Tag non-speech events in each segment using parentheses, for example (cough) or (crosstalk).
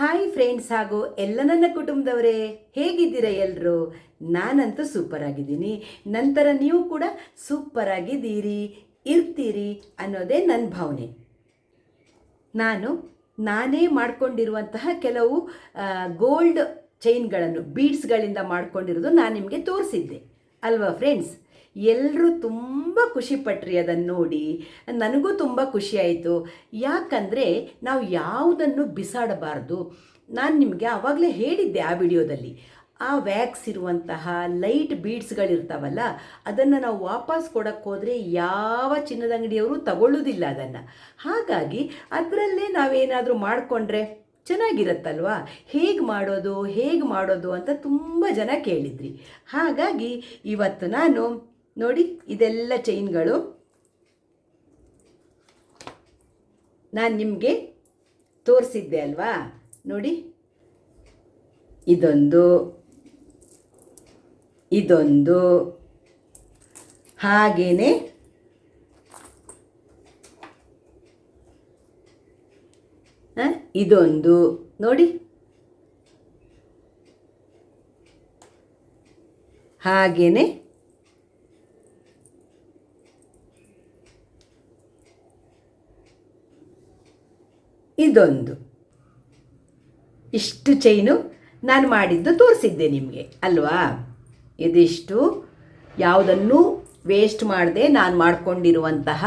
Hi friends ಹಾಗೂ ಎಲ್ಲ ನನ್ನ ಕುಟುಂಬದವರೇ, ಹೇಗಿದ್ದೀರಾ ಎಲ್ಲರೂ ನಾನಂತೂ ಸೂಪರ್ ಆಗಿದ್ದೀನಿ. ನಂತರ ನೀವು ಕೂಡ ಸೂಪರ್ ಆಗಿದ್ದೀರಿ, ಇರ್ತೀರಿ ಅನ್ನೋದೇ ನನ್ನ ಭಾವನೆ. ನಾನು ನಾನೇ ಮಾಡ್ಕೊಂಡಿರುವಂತಹ ಕೆಲವು ಗೋಲ್ಡ್ ಚೈನ್ಗಳನ್ನು ಬೀಡ್ಸ್ಗಳಿಂದ ಮಾಡ್ಕೊಂಡಿರೋದು ನಾನು ನಿಮಗೆ ತೋರಿಸಿದ್ದೆ. ಅಲ್ವಾ ಫ್ರೆಂಡ್ಸ್ ಎಲ್ಲರೂ ತುಂಬ ಖುಷಿಪಟ್ರಿ ಅದನ್ನು ನೋಡಿ. ನನಗೂ ತುಂಬ ಖುಷಿಯಾಯಿತು ಯಾಕಂದರೆ ನಾವು ಯಾವುದನ್ನು ಬಿಸಾಡಬಾರ್ದು. ನಾನು ನಿಮಗೆ ಆವಾಗಲೇ ಹೇಳಿದ್ದೆ ಆ ವಿಡಿಯೋದಲ್ಲಿ. ಆ ವ್ಯಾಕ್ಸ್ ಇರುವಂತಹ ಲೈಟ್ ಬೀಡ್ಸ್ಗಳಿರ್ತಾವಲ್ಲ, ಅದನ್ನು ನಾವು ವಾಪಸ್ ಕೊಡಕ್ಕೆ ಹೋದರೆ ಯಾವ ಚಿನ್ನದ ಅಂಗಡಿಯವರು ತಗೊಳ್ಳೋದಿಲ್ಲ ಅದನ್ನು. ಹಾಗಾಗಿ ಅದರಲ್ಲೇ ನಾವೇನಾದರೂ ಮಾಡಿಕೊಂಡ್ರೆ ಚೆನ್ನಾಗಿರುತ್ತಲ್ವಾ? ಹೇಗೆ ಮಾಡೋದು ಹೇಗೆ ಮಾಡೋದು ಅಂತ ತುಂಬ ಜನ ಕೇಳಿದ್ರಿ. ಹಾಗಾಗಿ ಇವತ್ತು ನಾನು ನೋಡಿ ಇದೆಲ್ಲ ಚೈನ್ಗಳು. ನಾನು ನಿಮಗೆ ತೋರಿಸಿದ್ದೆ ಅಲ್ವಾ? ನೋಡಿ ಇದೊಂದು ಇದೊಂದು. ಹಾಗೇನೆ ಇದೊಂದು. ನೋಡಿ ಹಾಗೇನೆ. ಇದೊಂದು. ಇಷ್ಟು ಚೈನು ನಾನು ಮಾಡಿದ್ದು ತೋರಿಸಿದ್ದೆ ನಿಮಗೆ, ಅಲ್ವಾ? ಇದಿಷ್ಟು ಯಾವುದನ್ನು ವೇಸ್ಟ್ ಮಾಡದೆ ನಾನು ಮಾಡಿಕೊಂಡಿರುವಂತಹ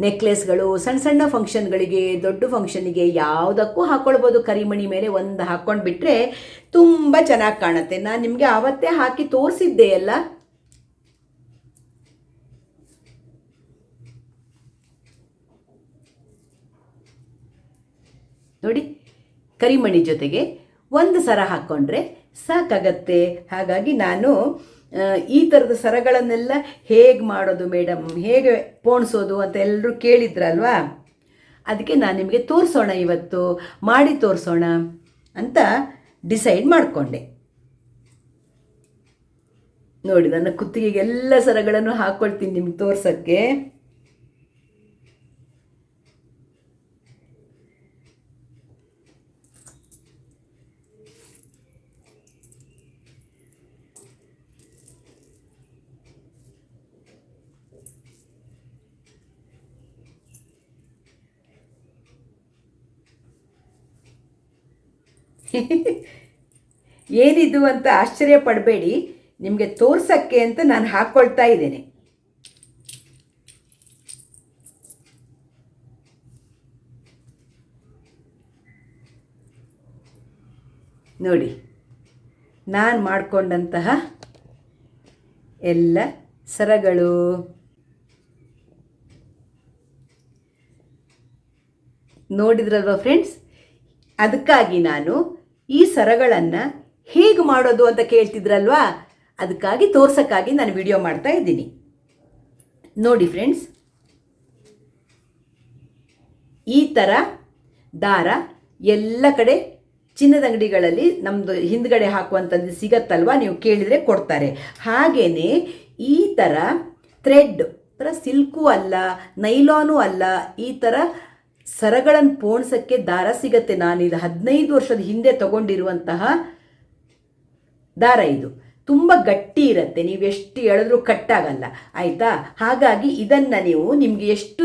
ನೆಕ್ಲೆಸ್ಗಳು ಸಣ್ಣ ಸಣ್ಣ ಫಂಕ್ಷನ್ಗಳಿಗೆ ದೊಡ್ಡ ಫಂಕ್ಷನಿಗೆ ಯಾವುದಕ್ಕೂ ಹಾಕ್ಕೊಳ್ಬೋದು ಕರಿಮಣಿ ಮೇಲೆ ಒಂದು ಹಾಕ್ಕೊಂಡು ಬಿಟ್ಟರೆ ತುಂಬ ಚೆನ್ನಾಗಿ ಕಾಣುತ್ತೆ. ನಾನು ನಿಮಗೆ ಆವತ್ತೇ ಹಾಕಿ ತೋರಿಸಿದ್ದೆ ಅಲ್ಲ? ನೋಡಿ, ಕರಿಮಣಿ ಜೊತೆಗೆ ಒಂದು ಸರ ಹಾಕ್ಕೊಂಡ್ರೆ ಸಾಕಾಗತ್ತೆ. ಹಾಗಾಗಿ ನಾನು ಈ ಥರದ ಸರಗಳನ್ನೆಲ್ಲ ಹೇಗೆ ಮಾಡೋದು ಮೇಡಮ್ ಹೇಗೆ ಪೋಣಿಸೋದು ಅಂತ ಎಲ್ಲರೂ ಕೇಳಿದ್ರಲ್ವಾ? ಅದಕ್ಕೆ ನಾನು ನಿಮಗೆ ತೋರಿಸೋಣ ಇವತ್ತು, ಮಾಡಿ ತೋರಿಸೋಣ ಅಂತ ಡಿಸೈಡ್ ಮಾಡಿಕೊಂಡೆ. ನೋಡಿ, ನನ್ನ ಕುತ್ತಿಗೆಗೆ ಎಲ್ಲ ಸರಗಳನ್ನು ಹಾಕ್ಕೊಳ್ತೀನಿ ನಿಮ್ಗೆ ತೋರ್ಸೋಕ್ಕೆ. (laughs) ಏನಿದು ಅಂತ ಆಶ್ಚರ್ಯ ಪಡಬೇಡಿ. ನಿಮಗೆ ತೋರ್ಸಕ್ಕೆ ಅಂತ ನಾನು ಹಾಕ್ಕೊಳ್ತಾ ಇದ್ದೇನೆ. ನೋಡಿ, ನಾನು ಮಾಡಿಕೊಂಡಂತಹ ಎಲ್ಲ ಸರಗಳು. ನೋಡಿದ್ರಲ್ವಾ ಫ್ರೆಂಡ್ಸ್ ಅದಕ್ಕಾಗಿ ನಾನು ಈ ಸರಗಳನ್ನು ಹೇಗೆ ಮಾಡೋದು ಅಂತ ಕೇಳ್ತಿದ್ರಲ್ವಾ? ಅದಕ್ಕಾಗಿ ತೋರ್ಸೋಕ್ಕಾಗಿ ನಾನು ವಿಡಿಯೋ ಮಾಡ್ತಾ ಇದ್ದೀನಿ. ನೋಡಿ ಫ್ರೆಂಡ್ಸ್ ಈ ಥರ ದಾರ ಎಲ್ಲ ಕಡೆ ಚಿನ್ನದ ಅಂಗಡಿಗಳಲ್ಲಿ ನಮ್ಮದು ಹಿಂದ್ಗಡೆ ಹಾಕುವಂಥದ್ದು ಸಿಗತ್ತಲ್ವ? ನೀವು ಕೇಳಿದರೆ ಕೊಡ್ತಾರೆ. ಹಾಗೆಯೇ ಈ ಥರ ಥ್ರೆಡ್ ಥರ ಸಿಲ್ಕು ಅಲ್ಲ ನೈಲಾನು ಅಲ್ಲ, ಈ ಥರ ಸರಗಳನ್ನು ಪೋಣಿಸೋಕ್ಕೆ ದಾರ ಸಿಗತ್ತೆ. ನಾನು ಇದು ಹದಿನೈದು ವರ್ಷದ ಹಿಂದೆ ತಗೊಂಡಿರುವಂತಹ ದಾರ ಇದು. ತುಂಬ ಗಟ್ಟಿ ಇರುತ್ತೆ. ನೀವು ಎಷ್ಟು ಎಳೆದ್ರೂ ಕಟ್ಟಾಗಲ್ಲ. ಆಯಿತಾ? ಹಾಗಾಗಿ ಇದನ್ನು ನೀವು ನಿಮಗೆ ಎಷ್ಟು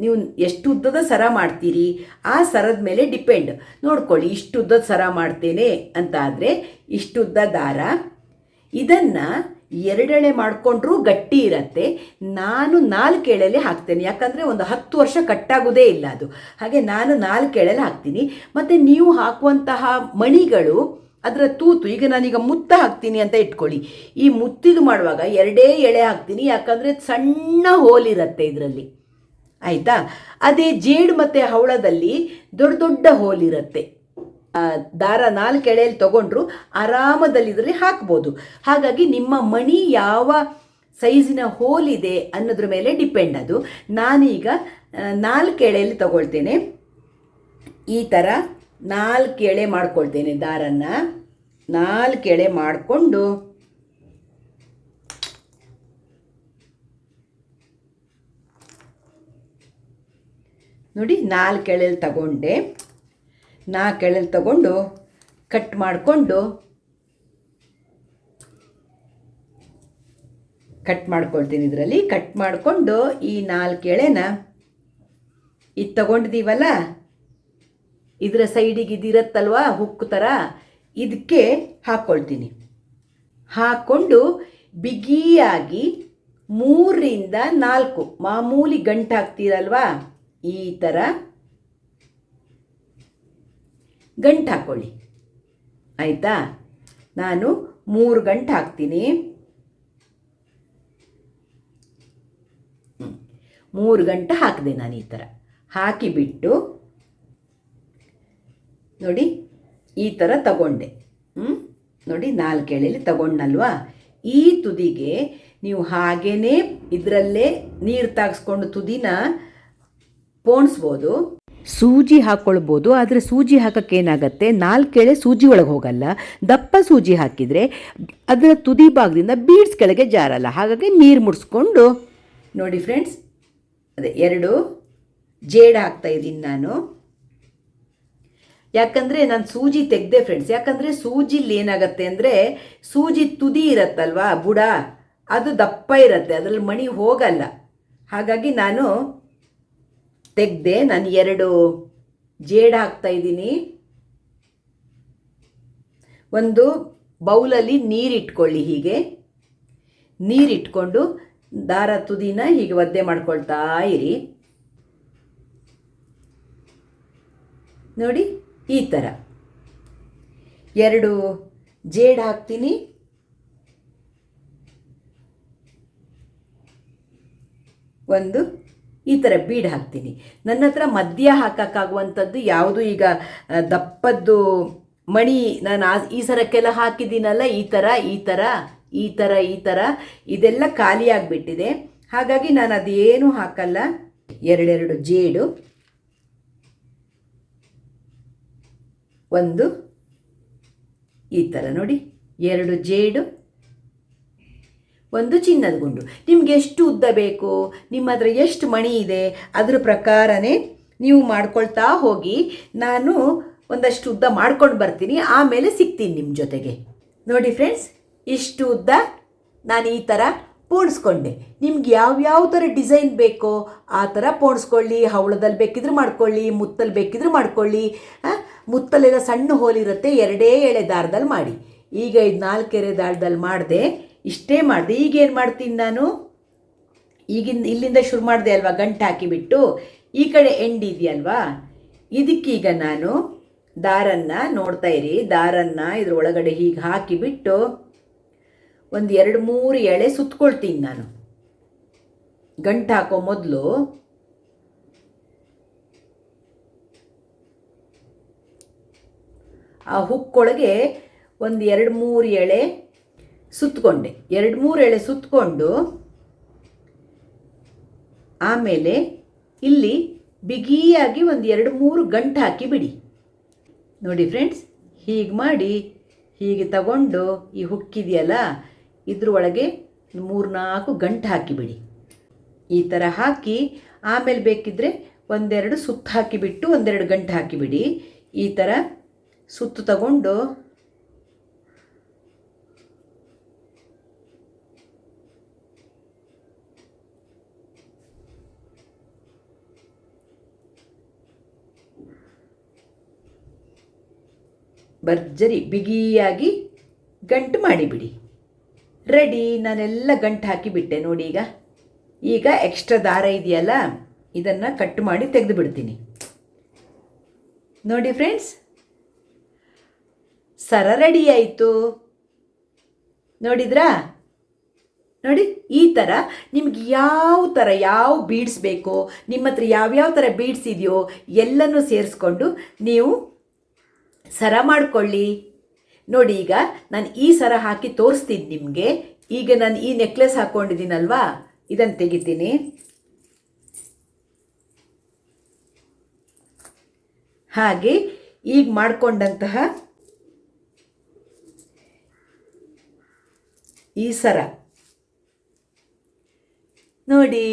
ನೀವು ಎಷ್ಟು ಉದ್ದದ ಸರ ಮಾಡ್ತೀರಿ? ಆ ಸರದ ಮೇಲೆ ಡಿಪೆಂಡ್. ನೋಡ್ಕೊಳ್ಳಿ, ಇಷ್ಟು ಉದ್ದದ ಸರ ಮಾಡ್ತೇನೆ ಅಂತ ಆದರೆ ಇಷ್ಟುದ್ದ ದಾರ. ಇದನ್ನು ಎರಡೆಳೆ ಮಾಡಿಕೊಂಡ್ರೂ ಗಟ್ಟಿ ಇರತ್ತೆ. ನಾನು ನಾಲ್ಕು ಎಳೆಲೆ ಹಾಕ್ತೇನೆ. ಯಾಕಂದರೆ ಒಂದು ಹತ್ತು ವರ್ಷ ಕಟ್ಟಾಗೋದೇ ಇಲ್ಲ ಅದು. ಹಾಗೆ ನಾನು ನಾಲ್ಕು ಎಳೆಲೆ ಹಾಕ್ತೀನಿ. ಮತ್ತು ನೀವು ಹಾಕುವಂತಹ ಮಣಿಗಳು ಅದರ ತೂತು ಈಗ ನಾನೀಗ ಮುತ್ತ ಹಾಕ್ತೀನಿ ಅಂತ ಇಟ್ಕೊಳ್ಳಿ. ಈ ಮುತ್ತಿದು ಮಾಡುವಾಗ ಎರಡೇ ಎಳೆ ಹಾಕ್ತೀನಿ. ಯಾಕಂದರೆ ಸಣ್ಣ ಹೋಲ್ ಇರುತ್ತೆ ಇದರಲ್ಲಿ. ಆಯಿತಾ? ಅದೇ ಜೇಡು ಮತ್ತು ಹವಳದಲ್ಲಿ ದೊಡ್ಡ ದೊಡ್ಡ ಹೋಲ್ ಇರುತ್ತೆ. ಆ, ದಾರ ನಾಲ್ಕು ಎಳೆಯಲ್ಲಿ ತಗೊಂಡ್ರು ಆರಾಮದಲ್ಲಿ ಇದರಲ್ಲಿ ಹಾಕ್ಬೋದು. ಹಾಗಾಗಿ ನಿಮ್ಮ ಮಣಿ ಯಾವ ಸೈಜಿನ ಹೋಲ್ ಇದೆ ಅನ್ನೋದ್ರ ಮೇಲೆ ಡಿಪೆಂಡ್ ಅದು. ನಾನೀಗ ನಾಲ್ಕು ಎಳೆಯಲ್ಲಿ ತಗೊಳ್ತೇನೆ. ಈ ಥರ ನಾಲ್ಕು ಎಳೆ ಮಾಡ್ಕೊಳ್ತೇನೆ ದಾರನ್ನ. ನಾಲ್ಕು ಎಳೆ ಮಾಡಿಕೊಂಡು ನೋಡಿ ನಾಲ್ಕು ಎಳೆಯಲ್ಲಿ ತಗೊಂಡೆ. ನಾಲ್ಕು ಎಳೆಲ್ ತಗೊಂಡು ಕಟ್ ಮಾಡಿಕೊಂಡು ಕಟ್ ಮಾಡ್ಕೊಳ್ತೀನಿ ಇದರಲ್ಲಿ. ಕಟ್ ಮಾಡಿಕೊಂಡು ಈ ನಾಲ್ಕು ಎಳೆನ ಇದು ತಗೊಂಡಿದ್ದೀವಲ್ಲ ಇದರ ಸೈಡಿಗೆ ಇದಿರತ್ತಲ್ವ ಹುಕ್ಕು ಥರ ಇದಕ್ಕೆ ಹಾಕ್ಕೊಳ್ತೀನಿ ಹಾಕ್ಕೊಂಡು ಬಿಗಿಯಾಗಿ ಮೂರರಿಂದ ನಾಲ್ಕು. ಮಾಮೂಲಿ ಗಂಟು ಹಾಕ್ತೀರಲ್ವಾ ಈ ಥರ ಗಂಟು ಹಾಕ್ಕೊಳ್ಳಿ ಆಯಿತಾ? ನಾನು ಮೂರು ಗಂಟು ಹಾಕ್ತೀನಿ. ಮೂರು ಗಂಟೆ ಹಾಕಿದೆ ನಾನು ಈ ಥರ. ಹಾಕಿಬಿಟ್ಟು ನೋಡಿ, ಈ ಥರ ತಗೊಂಡೆ. ಹ್ಞೂ ನೋಡಿ, ನಾಲ್ಕು ಎಳೆಯಲ್ಲಿ ತಗೊಂಡಲ್ವಾ ಈ ತುದಿಗೆ ನೀವು ಹಾಗೇ ಇದರಲ್ಲೇ ನೀರು ತಾಗಿಸ್ಕೊಂಡು ತುದಿನ ಪೋಣಿಸ್ಬೋದು. ಸೂಜಿ ಹಾಕ್ಕೊಳ್ಬೋದು ಆದರೆ ಸೂಜಿ ಹಾಕೋಕ್ಕೇನಾಗತ್ತೆ ನಾಲ್ಕೆಳೆ ಸೂಜಿ ಒಳಗೆ ಹೋಗಲ್ಲ. ದಪ್ಪ ಸೂಜಿ ಹಾಕಿದರೆ ಅದರ ತುದಿ ಭಾಗದಿಂದ ಬೀಡ್ಸ್ ಕೆಳಗೆ ಜಾರಲ್ಲ. ಹಾಗಾಗಿ ನೀರು ಮುಡಿಸ್ಕೊಂಡು, ನೋಡಿ ಫ್ರೆಂಡ್ಸ್ ಅದೇ ಎರಡು ಜೇಡ ಹಾಕ್ತಾ ಇದ್ದೀನಿ ನಾನು. ಯಾಕಂದರೆ ನಾನು ಸೂಜಿ ತೆಗೆದೆ ಫ್ರೆಂಡ್ಸ್ ಯಾಕಂದರೆ ಸೂಜಿಲಿ ಏನಾಗತ್ತೆ ಅಂದರೆ ಸೂಜಿ ತುದಿ ಇರತ್ತಲ್ವಾ ಬುಡ? ಅದು ದಪ್ಪ ಇರುತ್ತೆ, ಅದರಲ್ಲಿ ಮಣಿ ಹೋಗಲ್ಲ. ಹಾಗಾಗಿ ನಾನು ತೆಗ್ದೆ ನಾನು ಎರಡು ಜೇಡ್ ಹಾಕ್ತಾ ಇದ್ದೀನಿ. ಒಂದು ಬೌಲಲ್ಲಿ ನೀರಿಟ್ಕೊಳ್ಳಿ ಹೀಗೆ. ನೀರಿಟ್ಕೊಂಡು ದಾರ ತುದಿನ ಹೀಗೆ ಒದ್ದೆ ಮಾಡ್ಕೊಳ್ತಾ ಇರಿ. ನೋಡಿ ಈ ಥರ ಎರಡು ಜೇಡ್ ಹಾಕ್ತೀನಿ. ಒಂದು ಈ ಥರ ಬೀಡ್ ಹಾಕ್ತೀನಿ. ನನ್ನ ಹತ್ರ ಮದ್ಯ ಹಾಕೋಕ್ಕಾಗುವಂಥದ್ದು ಯಾವುದು ಈಗ ದಪ್ಪದ್ದು ಮಣಿ ನಾನು ಆ, ಈ ಸರಕ್ಕೆಲ್ಲ ಹಾಕಿದ್ದೀನಲ್ಲ, ಈ ಥರ ಈ ಥರ ಈ ಥರ ಈ ಥರ ಇದೆಲ್ಲ ಖಾಲಿಯಾಗಿಬಿಟ್ಟಿದೆ ಹಾಗಾಗಿ ನಾನು ಅದೇನು ಹಾಕಲ್ಲ. ಎರಡೆರಡು ಜೇಡು. ಒಂದು. ಈ ಥರ ನೋಡಿ. ಎರಡು ಜೇಡು. ಒಂದು ಚಿನ್ನದ ಗುಂಡು. ನಿಮ್ಗೆ ಎಷ್ಟು ಉದ್ದ ಬೇಕು? ನಿಮ್ಮ ಹತ್ರ ಎಷ್ಟು ಮಣಿ ಇದೆ? ಅದ್ರ ಪ್ರಕಾರನೇ ನೀವು ಮಾಡ್ಕೊಳ್ತಾ ಹೋಗಿ ನಾನು ಒಂದಷ್ಟು ಉದ್ದ ಮಾಡ್ಕೊಂಡು ಬರ್ತೀನಿ ಆಮೇಲೆ ಸಿಗ್ತೀನಿ ನಿಮ್ಮ ಜೊತೆಗೆ. ನೋಡಿ ಫ್ರೆಂಡ್ಸ್ ಇಷ್ಟು ಉದ್ದ ನಾನು ಈ ಥರ ಪೋಣಿಸ್ಕೊಂಡೆ. ನಿಮ್ಗೆ ಯಾವ್ಯಾವ ಥರ ಡಿಸೈನ್ ಬೇಕೋ ಆ ಥರ ಪೋಣಿಸ್ಕೊಳ್ಳಿ. ಹವಳದಲ್ಲಿ ಬೇಕಿದ್ರೆ ಮಾಡ್ಕೊಳ್ಳಿ ಮುತ್ತಲ್ಲಿ ಬೇಕಿದ್ರೆ ಮಾಡ್ಕೊಳ್ಳಿ. ಆ, ಮುತ್ತಲ್ಲೆಲ್ಲ ಸಣ್ಣ ಹೋಲಿರುತ್ತೆ ಎರಡೇ ಎಳೆ ದಾರದಲ್ಲಿ ಮಾಡಿ. ಈಗ ಇದು ನಾಲ್ಕೆರೆ ದಾರದಲ್ಲಿ ಮಾಡಿದೆ ಇಷ್ಟೇ ಮಾಡಿದೆ. ಈಗೇನು ಮಾಡ್ತೀನಿ ನಾನು? ಈಗಿಂದ ಇಲ್ಲಿಂದ ಶುರು ಮಾಡಿದೆ ಅಲ್ವಾ? ಗಂಟು ಹಾಕಿಬಿಟ್ಟು. ಈ ಕಡೆ ಎಂಡ್ ಇದೆಯಲ್ವಾ? ಇದಕ್ಕೀಗ ನಾನು ದಾರನ್ನ ನೋಡ್ತಾ ಇರಿ. ದಾರನ್ನ ಇದ್ರ ಒಳಗಡೆ ಹೀಗೆ ಹಾಕಿಬಿಟ್ಟು ಒಂದು ಎರಡು ಮೂರು ಎಳೆ ಸುತ್ಕೊಳ್ತೀನಿ ನಾನು. ಗಂಟು ಹಾಕೋ ಮೊದಲು. ಆ ಹುಕ್ಕೊಳಗೆ ಒಂದು ಎರಡು ಮೂರು ಎಳೆ ಸುತ್ತಕೊಂಡೆ ಎರಡು ಮೂರು ಎಳೆ ಸುತ್ತಕೊಂಡು ಆಮೇಲೆ ಇಲ್ಲಿ ಬಿಗಿಯಾಗಿ ಒಂದು ಎರಡು ಮೂರು ಗಂಟು ಹಾಕಿ ಬಿಡಿ. ನೋಡಿ ಫ್ರೆಂಡ್ಸ್ ಹೀಗೆ ಮಾಡಿ, ಹೀಗೆ ತಗೊಂಡು ಈ ಹುಕ್ಕಿದೆಯಲ್ಲ ಇದ್ರ ಒಳಗೆ ಮೂರು ನಾಲ್ಕು ಗಂಟು ಹಾಕಿಬಿಡಿ ಈ ಥರ ಹಾಕಿ ಆಮೇಲೆ ಬೇಕಿದ್ದರೆ ಒಂದೆರಡು ಸುತ್ತು ಹಾಕಿಬಿಟ್ಟು ಒಂದೆರಡು ಗಂಟು ಹಾಕಿಬಿಡಿ ಈ ಥರ ಸುತ್ತು ತಗೊಂಡು ಭರ್ಜರಿ ಬಿಗಿಯಾಗಿ ಗಂಟು ಮಾಡಿಬಿಡಿ. ರೆಡಿ, ನಾನೆಲ್ಲ ಗಂಟು ಹಾಕಿಬಿಟ್ಟೆ ನೋಡಿ ಈಗ. ಈಗ ಎಕ್ಸ್ಟ್ರಾ ದಾರ ಇದೆಯಲ್ಲ, ಇದನ್ನು ಕಟ್ ಮಾಡಿ ತೆಗೆದು ಬಿಡ್ತೀನಿ ನೋಡಿ ಫ್ರೆಂಡ್ಸ್ ಸರ ರೆಡಿ ಆಯಿತು. ನೋಡಿದ್ರಾ? ನೋಡಿ, ಈ ಥರ ನಿಮ್ಗೆ ಯಾವ ಥರ ಯಾವ ಬೀಡ್ಸ್ ಬೇಕೋ, ನಿಮ್ಮ ಹತ್ರ ಯಾವ್ಯಾವ ಥರ ಬೀಡ್ಸ್ ಇದೆಯೋ ಎಲ್ಲನೂ ಸೇರಿಸ್ಕೊಂಡು ನೀವು ಸರ ಮಾಡ್ಕೊಳ್ಳಿ. ನೋಡಿ ಈಗ ನಾನು ಈ ಸರ ಹಾಕಿ ತೋರಿಸ್ತೀನಿ ನಿಮಗೆ. ಈಗ ನಾನು ಈ ನೆಕ್ಲೆಸ್ ಹಾಕ್ಕೊಂಡಿದ್ದೀನಲ್ವಾ ಇದನ್ನು ತೆಗಿತೀನಿ. ಹಾಗೆ ಈಗ ಮಾಡಿಕೊಂಡಂತಹ ಈ ಸರ. ನೋಡಿ.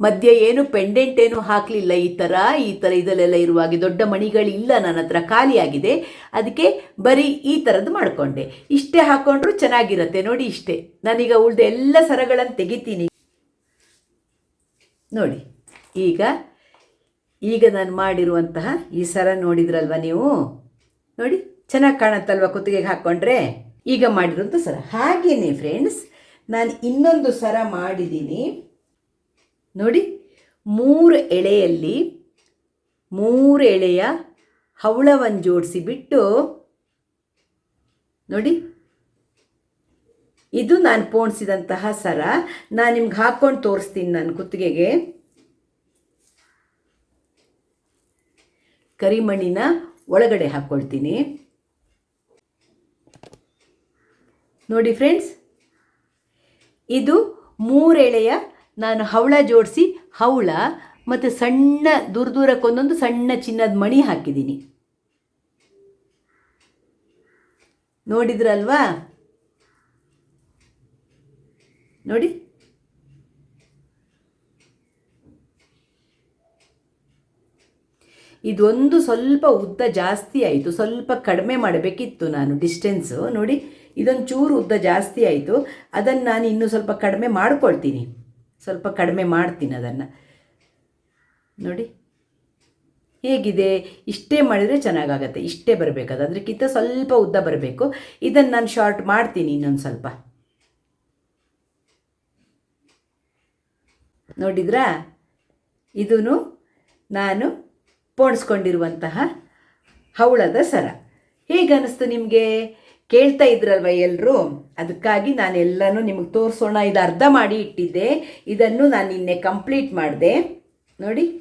ಮಧ್ಯೆ ಏನು ಪೆಂಡೆಂಟ್ ಏನು ಹಾಕಲಿಲ್ಲ ಈ ಥರ ಈ ಥರ ಇದಲ್ಲೆಲ್ಲ ಇರುವಾಗ ದೊಡ್ಡ ಮಣಿಗಳಿಲ್ಲ, ನನ್ನ ಹತ್ರ ಖಾಲಿಯಾಗಿದೆ. ಅದಕ್ಕೆ ಬರೀ ಈ ಥರದ್ದು ಮಾಡಿಕೊಂಡೆ. ಇಷ್ಟೇ ಹಾಕ್ಕೊಂಡ್ರು ಚೆನ್ನಾಗಿರುತ್ತೆ, ನೋಡಿ ಇಷ್ಟೇ. ನಾನೀಗ ಉಳಿದ ಎಲ್ಲ ಸರಗಳನ್ನು ತೆಗಿತೀನಿ. ನೋಡಿ, ಈಗ ಈಗ ನಾನು ಮಾಡಿರುವಂತಹ ಈ ಸರ ನೋಡಿದ್ರಲ್ವ ನೀವು? ನೋಡಿ, ಚೆನ್ನಾಗಿ ಕಾಣತ್ತಲ್ವ ಕುತ್ತಿಗೆಗೆ ಹಾಕ್ಕೊಂಡ್ರೆ ಈಗ ಮಾಡಿರುವಂಥ ಸರ. ಹಾಗೇನೆ ಫ್ರೆಂಡ್ಸ್ ನಾನು ಇನ್ನೊಂದು ಸರ ಮಾಡಿದ್ದೀನಿ ನೋಡಿ, ಮೂರು ಎಳೆಯಲ್ಲಿ, ಮೂರು ಎಳೆಯ ಹವಳವನ್ನು ಜೋಡಿಸಿ ಬಿಟ್ಟು ನೋಡಿ, ಇದು ನಾನು ಪೋಣಿಸಿದಂತಹ ಸರ. ನಾನು ನಿಮ್ಗೆ ಹಾಕ್ಕೊಂಡು ತೋರಿಸ್ತೀನಿ ನಾನು ಕುತ್ತಿಗೆಗೆ. ಕರಿಮಣ್ಣಿನ ಒಳಗಡೆ ಹಾಕ್ಕೊಳ್ತೀನಿ. ನೋಡಿ ಫ್ರೆಂಡ್ಸ್ ಇದು ಮೂರೆಳೆಯ ನಾನು ಹವಳ ಜೋಡಿಸಿ, ಹವಳ ಮತ್ತು ಸಣ್ಣ ದೂರ ದೂರಕ್ಕೊಂದೊಂದು ಸಣ್ಣ ಚಿನ್ನದ ಮಣಿ ಹಾಕಿದ್ದೀನಿ. ನೋಡಿದ್ರಲ್ವಾ? ನೋಡಿ. ಇದೊಂದು ಸ್ವಲ್ಪ ಉದ್ದ ಜಾಸ್ತಿ ಆಯಿತು, ಸ್ವಲ್ಪ ಕಡಿಮೆ ಮಾಡಬೇಕಿತ್ತು ನಾನು ಡಿಸ್ಟೆನ್ಸು ನೋಡಿ ಇದೊಂದು ಚೂರು ಉದ್ದ ಜಾಸ್ತಿ ಆಯಿತು, ಅದನ್ನು ನಾನು ಇನ್ನೂ ಸ್ವಲ್ಪ ಕಡಿಮೆ ಮಾಡ್ಕೊಳ್ತೀನಿ. ಸ್ವಲ್ಪ ಕಡಿಮೆ ಮಾಡ್ತೀನಿ ಅದನ್ನು. ನೋಡಿ. ಹೇಗಿದೆ? ಇಷ್ಟೇ ಮಾಡಿದರೆ ಚೆನ್ನಾಗಾಗತ್ತೆ. ಇಷ್ಟೇ ಬರಬೇಕು ಅದು. ಅದಕ್ಕಿಂತ ಸ್ವಲ್ಪ ಉದ್ದ ಬರಬೇಕು. ಇದನ್ನು ನಾನು ಶಾರ್ಟ್ ಮಾಡ್ತೀನಿ ಇನ್ನೊಂದು ಸ್ವಲ್ಪ. ನೋಡಿದ್ರಾ? ಇದೂ ನಾನು ಪೋಣಿಸ್ಕೊಂಡಿರುವಂತಹ ಹವಳದ ಸರ. ಹೇಗೆ ಅನ್ನಿಸ್ತು ನಿಮಗೆ? ಕೇಳ್ತಾ ಇದ್ರಲ್ವ ಎಲ್ಲರೂ ಅದಕ್ಕಾಗಿ ನಾನು ಎಲ್ಲನೂ ನಿಮಗೆ ತೋರಿಸೋಣ, ಇದು ಅರ್ಧ ಮಾಡಿ ಇಟ್ಟಿದ್ದೆ. ಇದನ್ನು ನಾನು ನಿನ್ನೆ ಕಂಪ್ಲೀಟ್ ಮಾಡಿದೆ. ನೋಡಿ.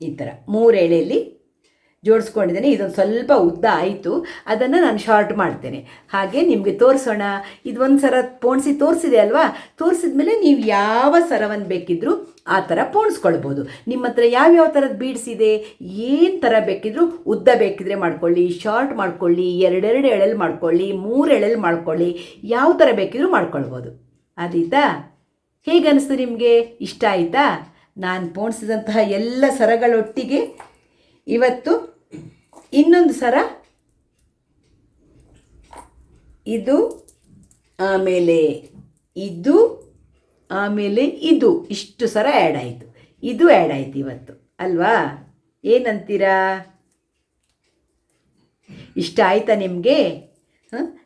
ಈ ಥರ ಮೂರು ಎಳೆಯಲ್ಲಿ ಜೋಡಿಸ್ಕೊಂಡಿದ್ದೇನೆ. ಇದೊಂದು ಸ್ವಲ್ಪ ಉದ್ದ ಆಯಿತು. ಅದನ್ನು ನಾನು ಶಾರ್ಟ್ ಮಾಡ್ತೇನೆ. ಹಾಗೆ ನಿಮಗೆ ತೋರಿಸೋಣ. ಇದೊಂದು ಸರ ಪೋಣಿಸಿ ತೋರಿಸಿದೆ ಅಲ್ವಾ? ತೋರಿಸಿದ ಮೇಲೆ ನೀವು ಯಾವ ಸರವನ್ನು ಬೇಕಿದ್ದರೂ ಆ ಥರ ಪೋಣಿಸ್ಕೊಳ್ಬೋದು. ನಿಮ್ಮ ಹತ್ರ ಯಾವ್ಯಾವ ಥರದ ಬೀಡ್ಸ್ ಇದೆ, ಏನು ಥರ ಬೇಕಿದ್ದರೂ ಉದ್ದ ಬೇಕಿದ್ರೆ ಮಾಡ್ಕೊಳ್ಳಿ ಶಾರ್ಟ್ ಮಾಡ್ಕೊಳ್ಳಿ, ಎರಡೆರಡು ಎಳೆಲ್ ಮಾಡ್ಕೊಳ್ಳಿ, ಮೂರು ಎಳೆಲ್ ಮಾಡ್ಕೊಳ್ಳಿ, ಯಾವ ಥರ ಬೇಕಿದ್ರೂ ಮಾಡ್ಕೊಳ್ಬೋದು. ಆದೀತಾ? ಹೇಗನ್ನಿಸ್ತು ನಿಮಗೆ? ಇಷ್ಟ ಆಯಿತಾ? ನಾನು ಪೋಣಿಸಿದಂತಹ ಎಲ್ಲ ಸರಗಳೊಟ್ಟಿಗೆ ಇವತ್ತು ಇನ್ನೊಂದು ಸರ. ಇದು, ಆಮೇಲೆ ಇದು ಆಮೇಲೆ ಇದು. ಇಷ್ಟು ಸರ ಆ್ಯಡ್ ಆಯಿತು. ಇದು ಆ್ಯಡ್ ಆಯಿತು ಇವತ್ತು. ಅಲ್ವಾ? ಏನಂತೀರಾ? ಇಷ್ಟ ಆಯ್ತಾ ನಿಮಗೆ?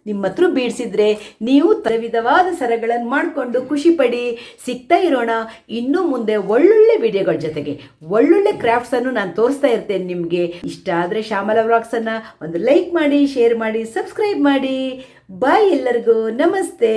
ನಿಮ್ಮ ಹತ್ರ ಬೀಡ್ಸಿದ್ರೆ ನೀವು ವಿಧವಾದ ಸರಗಳನ್ನು ಮಾಡಿಕೊಂಡು ಖುಷಿ ಪಡಿ. ಸಿಗ್ತಾ ಇರೋಣ, ಇನ್ನೂ ಮುಂದೆ ಒಳ್ಳೊಳ್ಳೆ ವಿಡಿಯೋಗಳ ಜೊತೆಗೆ. ಒಳ್ಳೊಳ್ಳೆ ಕ್ರಾಫ್ಟ್ಸನ್ನು ನಾನು ತೋರಿಸ್ತಾ ಇರ್ತೇನೆ ನಿಮಗೆ. ಇಷ್ಟ ಆದರೆ ಶ್ಯಾಮಲ ವ್ಲಾಗ್ಸನ್ನು ಒಂದು ಲೈಕ್ ಮಾಡಿ ಶೇರ್ ಮಾಡಿ ಸಬ್ಸ್ಕ್ರೈಬ್ ಮಾಡಿ. ಬಾಯ್ ಎಲ್ಲರಿಗೂ. ನಮಸ್ತೆ.